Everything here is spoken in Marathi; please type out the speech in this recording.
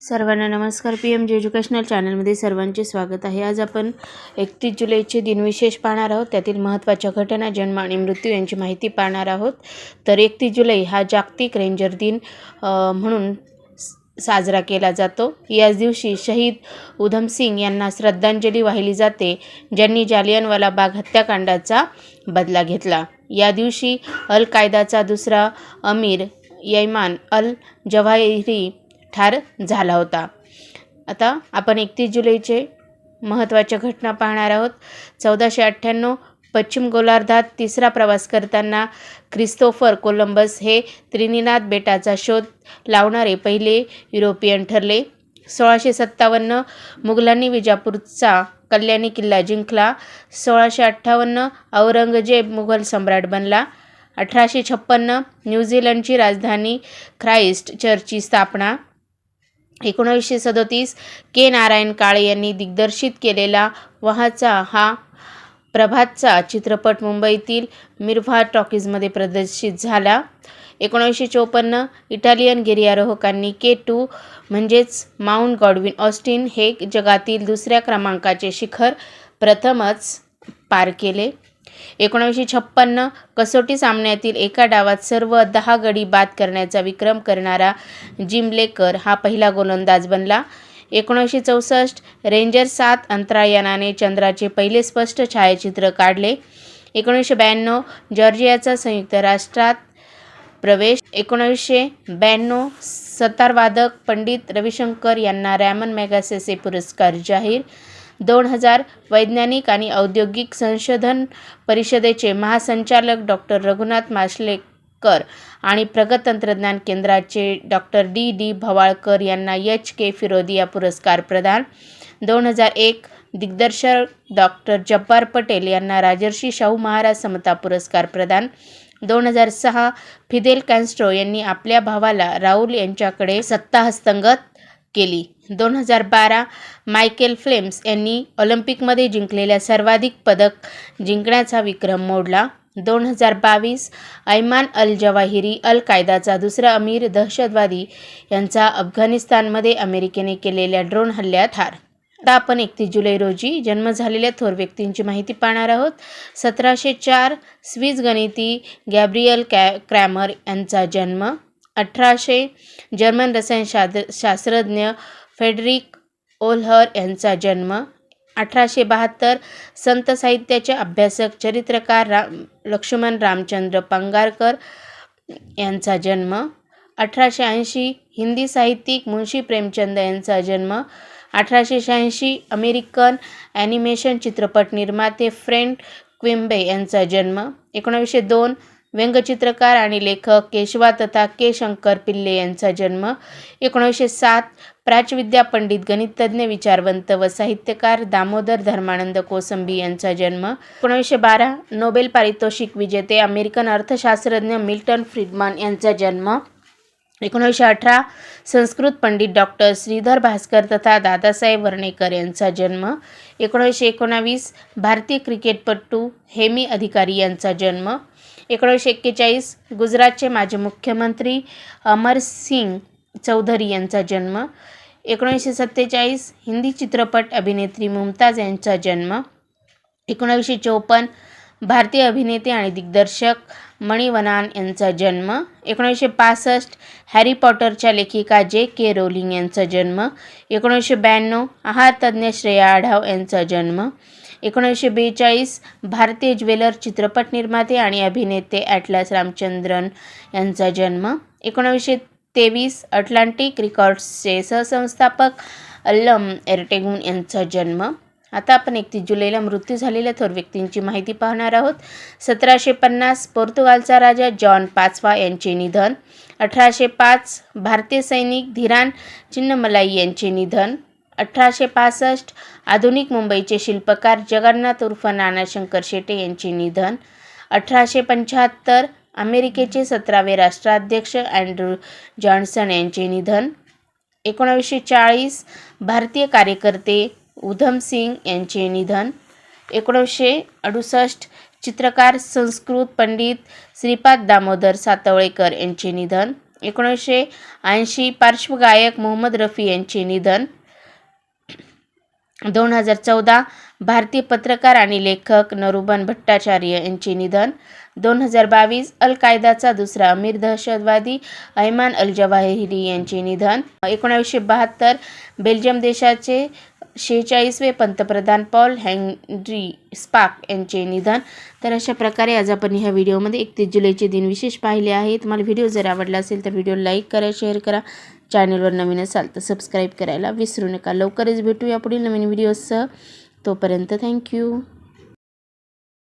सर्वांना नमस्कार. पी एम जे एज्युकेशनल चॅनलमध्ये सर्वांचे स्वागत आहे. आज आपण एकतीस जुलैचे दिनविशेष पाहणार आहोत. त्यातील महत्त्वाच्या घटना जन्म आणि मृत्यू यांची माहिती पाहणार आहोत. तर एकतीस जुलै हा जागतिक रेंजर दिन म्हणून स- साजरा केला जातो. याच दिवशी शहीद उधम सिंग यांना श्रद्धांजली वाहिली जाते. ज्यांनी जालियनवाला बाग हत्याकांडाचा बदला घेतला. या दिवशी अल कायदाचा दुसरा अमीर यैमान अल जवाहिरी ठार झाला होता. आता आपण एकतीस जुलैचे महत्त्वाच्या घटना पाहणार आहोत. चौदाशे अठ्ठ्याण्णव पश्चिम गोलार्धात तिसरा प्रवास करताना क्रिस्तोफर कोलंबस हे त्रिनिनाद बेटाचा शोध लावणारे पहिले युरोपियन ठरले. सोळाशे सत्तावन्न मुघलांनी विजापूरचा कल्याणी किल्ला जिंकला. सोळाशे अठ्ठावन्न औरंगजेब मुघल सम्राट बनला. अठराशे छप्पन्न न्यूझीलंडची राजधानी ख्राईस्ट चर्चची स्थापना. एकोणीसशे सदोतीस के. नारायण काळे यांनी दिग्दर्शित केलेला वहाचा हा प्रभातचा चित्रपट मुंबईतील मिरभा टॉकीजमध्ये प्रदर्शित झाला. एकोणीसशे चोपन्न इटालियन गिर्यारोहकांनी के टू म्हणजेच माउंट गॉडविन ऑस्टिन हे जगातील दुसऱ्या क्रमांकाचे शिखर प्रथमच पार केले. एकोणीसशे छप्पन्न कसोटी सामन्यातील एका डावात सर्व दहा गडी बाद करण्याचा विक्रम करणारा जिम लेकर हा पहिला गोलंदाज बनला. एकोणीसशे चौसष्ट रेंजर सात अंतरायानाने चंद्राचे पहिले स्पष्ट छायाचित्र काढले. एकोणीसशे ब्याण्णव जॉर्जियाचा संयुक्त राष्ट्रात प्रवेश. एकोणीसशे ब्याण्णव सतारवादक पंडित रविशंकर यांना रॅमन मॅगसेसे पुरस्कार जाहीर. दोन हजार वैज्ञानिक आणि औद्योगिक संशोधन परिषदेचे महासंचालक डॉक्टर रघुनाथ माशलेकर आणि प्रगत तंत्रज्ञान केंद्राचे डॉक्टर डी. डी. भवाळकर यांना एच. के. फिरोदिया पुरस्कार प्रदान. दोन हजार एक दिग्दर्शक डॉक्टर जब्बार पटेल यांना राजर्षी शाहू महाराज समता पुरस्कार प्रदान. दोन हजार सहा फिदेल कॅन्स्ट्रो यांनी आपल्या भावाला राहुल यांच्याकडे सत्ता हस्तंगत केली. दोन हजार बारा मायकेल फ्लेम्स यांनी ऑलिम्पिकमध्ये जिंकलेल्या सर्वाधिक पदक जिंकण्याचा विक्रम मोडला. दोन हजार बावीस ऐमान अल जवाहिरी अल कायदाचा दुसरा अमीर दहशतवादी यांचा अफगाणिस्तानमध्ये अमेरिकेने केलेल्या ड्रोन हल्ल्यात ठार. आता आपण एकतीस जुलै रोजी जन्म झालेल्या थोर व्यक्तींची माहिती पाहणार आहोत. सतराशे चार स्विस गणिती गॅब्रियल कॅ क्रॅमर यांचा जन्म अठराशे जर्मन रसायनशास्त्र शास्त्रज्ञ फेडरिक ओल्हर यांचा जन्म अठराशे बहात्तर संत साहित्याचे अभ्यासक चरित्रकार राम लक्ष्मण रामचंद्र पंगारकर यांचा जन्म अठराशे ऐंशी हिंदी साहित्यिक मुंशी प्रेमचंद यांचा जन्म अठराशे शहाऐंशी अमेरिकन ॲनिमेशन चित्रपट निर्माते फ्रेंड क्विम्बे यांचा जन्म एकोणावीसशे दोन व्यंगचित्रकार आणि लेखक केशवा तथा के शंकर पिल्ले यांचा जन्म एकोणीसशे सात. प्राचविद्या पंडित गणितज्ञ विचारवंत व साहित्यकार दामोदर धर्मानंद कोसंबी यांचा जन्म एकोणीसशे बारा. नोबेल पारितोषिक विजेते अमेरिकन अर्थशास्त्रज्ञ मिल्टन फ्रीडमन यांचा जन्म एकोणीसशे अठरा. संस्कृत पंडित डॉक्टर श्रीधर भास्कर तथा दादासाहेब वर्णेकर यांचा जन्म एकोणीसशे एकोणावीस. भारतीय क्रिकेटपटू हेमी अधिकारी यांचा जन्म एकोणीसशे एक्केचाळीस गुजरातचे माजी मुख्यमंत्री अमर सिंग चौधरी यांचा जन्म एकोणीसशे सत्तेचाळीस हिंदी चित्रपट अभिनेत्री मुमताज यांचा जन्म एकोणीसशे चोपन्न भारतीय अभिनेते आणि दिग्दर्शक मणिवनान यांचा जन्म एकोणीसशे पासष्ट हॅरी पॉटरच्या लेखिका जे के रोलिंग यांचा जन्म एकोणीसशे ब्याण्णव आहारतज्ञ श्रेया आढाव यांचा जन्म एकोणीसशे बेचाळीस भारतीय ज्वेलर चित्रपट निर्माते आणि अभिनेते ॲटलास रामचंद्रन यांचा जन्म. एकोणीसशे तेवीस अटलांटिक रिकॉर्ड्सचे सहसंस्थापक अल्लम एर्टेगून यांचा जन्म. आता आपण एकतीस जुलैला मृत्यू झालेल्या थोर व्यक्तींची माहिती पाहणार आहोत. सतराशे पन्नास पोर्तुगालचा राजा जॉन पाचवा यांचे निधन. अठराशे पाच भारतीय सैनिक धीरान चिन्नमलाई यांचे निधन. अठराशे पासष्ट आधुनिक मुंबईचे शिल्पकार जगन्नाथ उर्फ नानाशंकर शेटे यांचे निधन. अठराशे पंच्याहत्तर अमेरिकेचे सतरावे राष्ट्राध्यक्ष अँड्रू जॉन्सन यांचे निधन. एकोणावीसशे चाळीस भारतीय कार्यकर्ते उधम सिंग यांचे निधन. एकोणीसशे अडुसष्ट चित्रकार संस्कृत पंडित श्रीपाद दामोदर सातवळेकर यांचे निधन. एकोणीसशे ऐंशी पार्श्वगायक मोहम्मद रफी यांचे निधन. दोन हजार चौदा भारतीय पत्रकार आणि लेखक नरुबन भट्टाचार्य यांचे निधन. दोन हजार बावीस अल कायदाचा दुसरा अमीर दहशतवादी ऐमान अल जवाहिरी यांचे निधन. एकोणावीसशे बहात्तर बेल्जियम देशाचे शेहेचाळीसवे पंतप्रधान पॉल हँड्री स्पाक यांचे निधन. तर अशा प्रकारे आज आपण ह्या व्हिडिओमध्ये एकतीस जुलैचे दिन विशेष पाहिले आहे तुम्हाला व्हिडिओ जर आवडला असेल तर व्हिडिओ लाईक करा शेअर करा. चॅनलवर नवीन असाल तर सबस्क्राईब करायला विसरू नका. लवकरच भेटूया पुढील नवीन व्हिडिओसह. तोपर्यंत थँक्यू.